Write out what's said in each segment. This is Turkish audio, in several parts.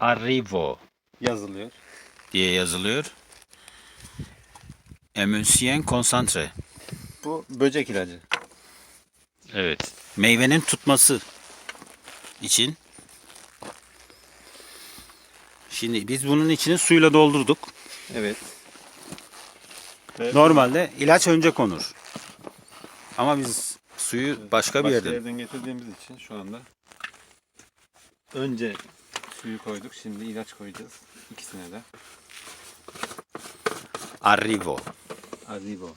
Arrivo yazılıyor. diye yazılıyor. Emülsiyen konsantre. Bu böcek ilacı. Evet. Meyvenin tutması için. Şimdi biz bunun içini suyla doldurduk. Evet. Ve Normalde ilaç önce konur. Ama biz suyu başka bir yerden. yerden getirdiğimiz için şu anda önce suyu koyduk. Şimdi ilaç koyacağız. İkisine de. Arrivo. Arrivo.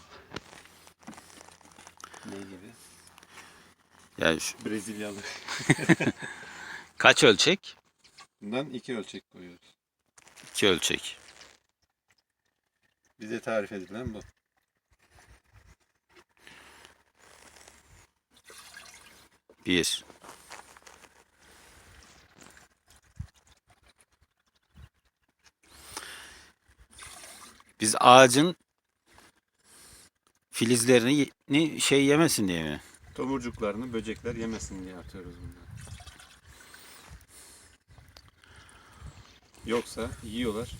Ne gibi? Yani şu- Brezilyalı. kaç ölçek? Bundan iki ölçek koyuyoruz. İki ölçek. Bize tarif edilen bu. Bir. Biz ağacın filizlerini ni- şey yemesin diye mi? Tomurcuklarını böcekler yemesin diye atıyoruz bunları. Yoksa yiyorlar.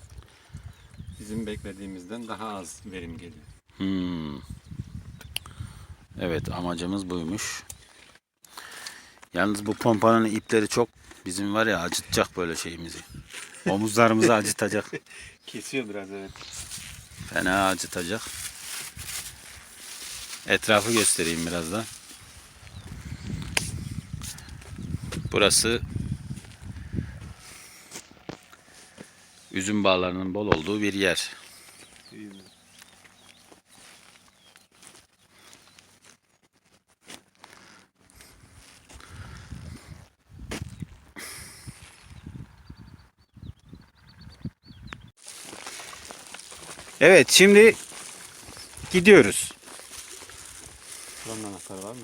Bizim beklediğimizden daha az verim geliyor. Hmm. Evet amacımız buymuş. Yalnız bu pompanın ipleri çok bizim var ya acıtacak böyle şeyimizi. Omuzlarımızı acıtacak. Kesiyor biraz evet. Fena acıtacak. Etrafı göstereyim biraz da. Burası üzüm bağlarının bol olduğu bir yer. Evet şimdi gidiyoruz. Buranın anahtarı var mı?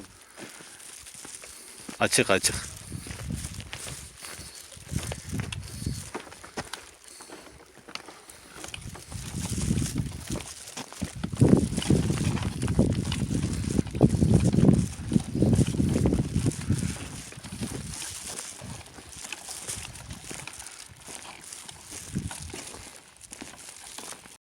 Açık açık.